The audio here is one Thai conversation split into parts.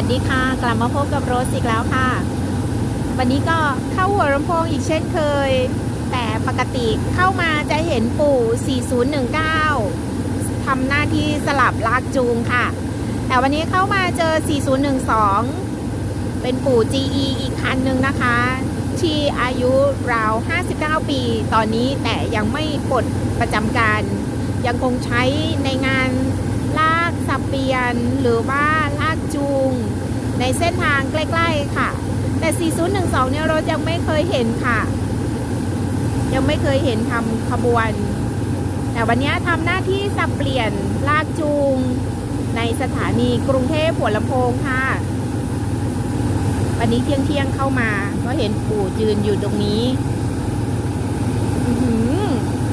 วัสดีค่ะ กลับมาพบกับโรสอีกแล้วค่ะ วันนี้ก็เข้าหัวลำโพงอีกเช่นเคย แต่ปกติเข้ามาจะเห็นปู่ 4019 ทำหน้าที่สลับลากจูงค่ะ แต่วันนี้เข้ามาเจอ 4012 เป็นปู่ GE อีกคันหนึ่งนะคะ ที่อายุราว 59 ปี ตอนนี้แต่ยังไม่ปลดประจำการ ยังคงใช้ในงานลากสับเปลี่ยนหรือว่า ในเส้นทางใกล้ๆค่ะ แต่ 4012 เนี่ยรถยังไม่เคยเห็นค่ะ ยังไม่เคยเห็นทำขบวน แต่วันนี้ทำหน้าที่สับเปลี่ยนลากจูง ในสถานีกรุงเทพหัวลำโพงค่ะ วันนี้เที่ยงเที่ยงเข้ามาก็เห็นปู่ยืนอยู่ตรงนี้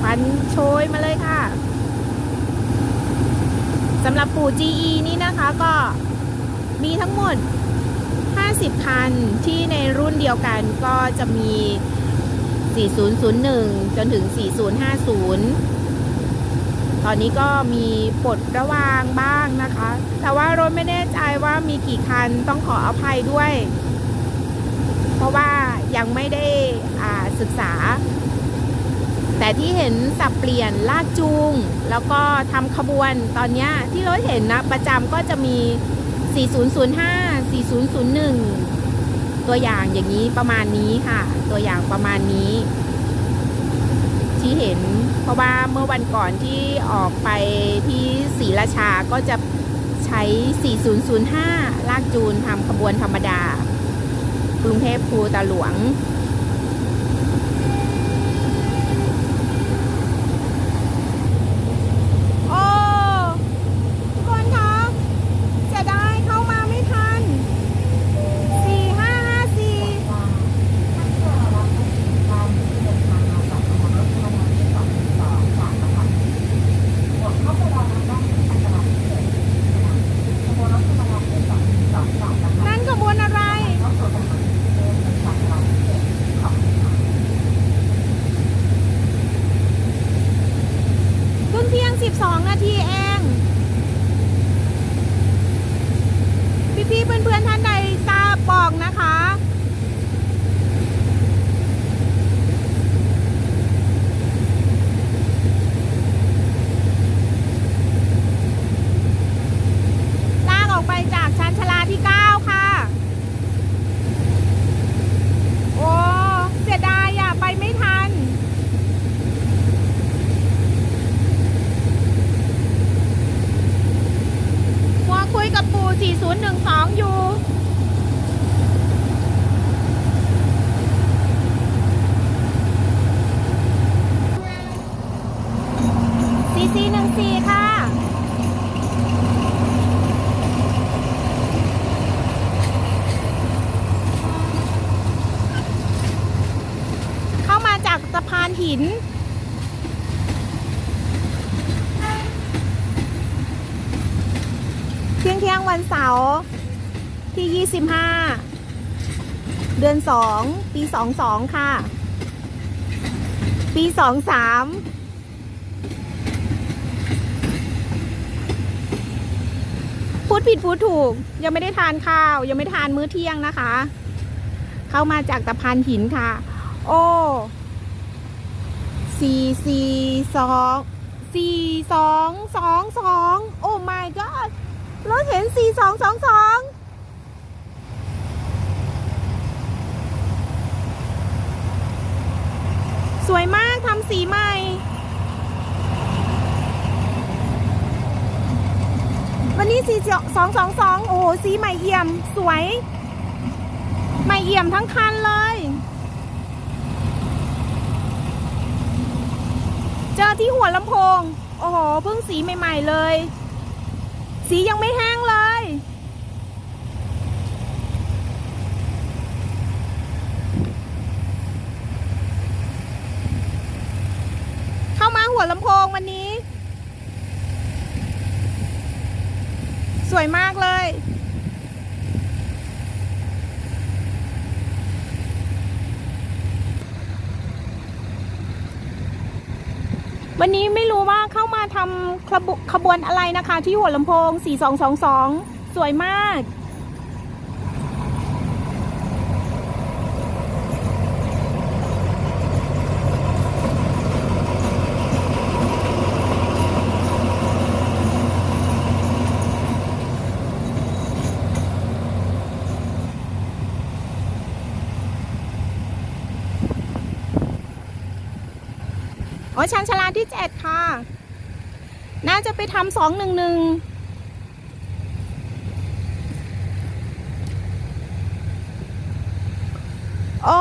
ควันโชยมาเลยค่ะสำหรับปู่ GE นี่นะคะก็ มีทั้งหมด 50 คันที่ในรุ่นเดียวกันก็จะมี 4001 จนถึง 4050 ตอนนี้ก็มีปลดระวางบ้างนะคะ แต่ว่ารถไม่แน่ใจว่ามีกี่คันต้องขออภัยด้วย เพราะว่ายังไม่ได้ศึกษา แต่ที่เห็นสับเปลี่ยนลากจูง แล้วก็ทำขบวนตอนนี้ที่รถเห็นนะประจำก็จะมี 4005 4001 ตัวอย่างอย่างนี้ประมาณนี้ค่ะ ตัวอย่างประมาณนี้ ที่เห็น เพราะว่าเมื่อวันก่อนที่ออกไปที่ศรีราชาก็จะใช้ 4005 ลากจูนทำขบวนธรรมดา กรุงเทพภูตาหลวง โอ้ทุกคนคะจะได้เข้ามาไม่ทัน สี่ห้าห้าสี่ นั่นขบวนอะไร เพิ่งเที่ยง 12 นาทีเอง พี่ๆเพื่อนๆท่านใดทราบบอกนะคะ ลากออกไปจากชั้นชาลาที่ 9 ค่ะ โอ้ เสียดายอะ ไปไม่ทัน มัวคุยกับปู่ 4012 อยู่ 4414 ค่ะ เข้ามาจากสะพานหิน เที่ยงเที่ยงวันเสาร์ที่ 25 เดือน 2 ปี 22 ค่ะ ปี 23พูดผิดพูดถูกยังไม่ได้ทานข้าว ยังไม่ทานมื้อเที่ยงนะคะ เข้ามาจากตะพานหินค่ะ โอ้ สี่สี่สองสี่สองสองสองโอ้ my god รถเห็นสี่สองสองสองสวยมากทำสีใหม่ วันนี้สี่สองสองสองโอ้สีใหม่เอี่ยม สวย ใหม่เอี่ยมทั้งคันเลย เจอที่หัวลำโพง โอ้โหเพิ่งสีใหม่ ๆเลย สียังไม่แห้งเลย เข้ามาหัวลำโพงวันนี้ สวยมากเลย วันนี้ไม่รู้ว่าเข้ามาทำขบขบวนอะไรนะคะ ที่หัวลำโพง 4222 สวยมาก ชันชาลาที่เจ็ดค่ะ น่าจะไปทำสองหนึ่งหนึ่งโอ้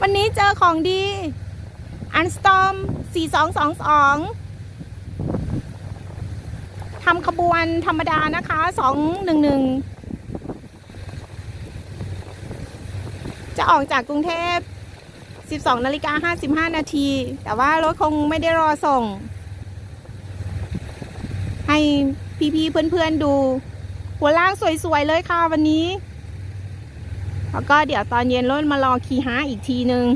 วันนี้เจอของดี อันสตอม 4222 ทำขบวนธรรมดานะคะ 211 จะออกจากกรุงเทพ 12นาฬิกา55 นาที แต่ว่ารถคงไม่ได้รอส่ง ให้พี่ๆเพื่อนๆดู หัวล่างสวยๆเลยค่ะวันนี้ แล้วก็เดี๋ยวตอนเย็นรถมารอขี่ฮาอีกทีนึง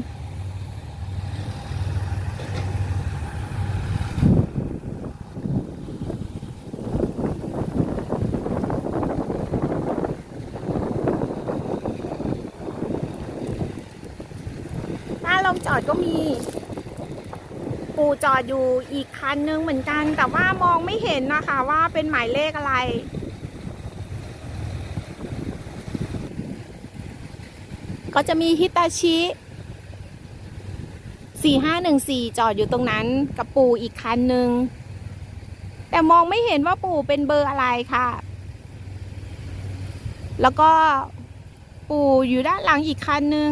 ลงจอดก็มี ปูจอดอยู่อีกคันนึงเหมือนกัน แต่ว่ามองไม่เห็นนะคะว่าเป็นหมายเลขอะไรก็จะมีฮิตาชิ 4514 จอดอยู่ตรงนั้นกับปู่อีกคันหนึ่ง แต่มองไม่เห็นว่าปู่เป็นเบอร์อะไรค่ะ แล้วก็ปู่อยู่ด้านหลังอีกคันหนึ่ง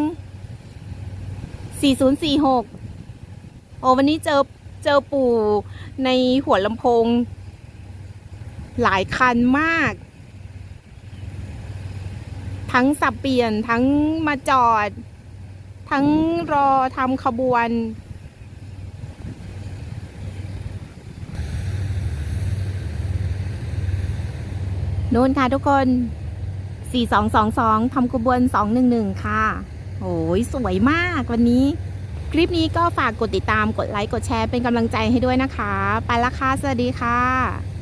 4046 โอ้วันนี้เจอเจอปู่ในหัวลำโพง หลายคันมาก ทั้งสับเปลี่ยนทั้งมาจอด ทั้งรอทำขบวนนู่นค่ะทุกคน 4222ทำขบวน 211 ค่ะ โอ้ยสวยมากวันนี้ คลิปนี้ก็ฝากกดติดตามกดไลค์กดแชร์เป็นกำลังใจให้ด้วยนะคะ ไปละค่ะ สวัสดีค่ะ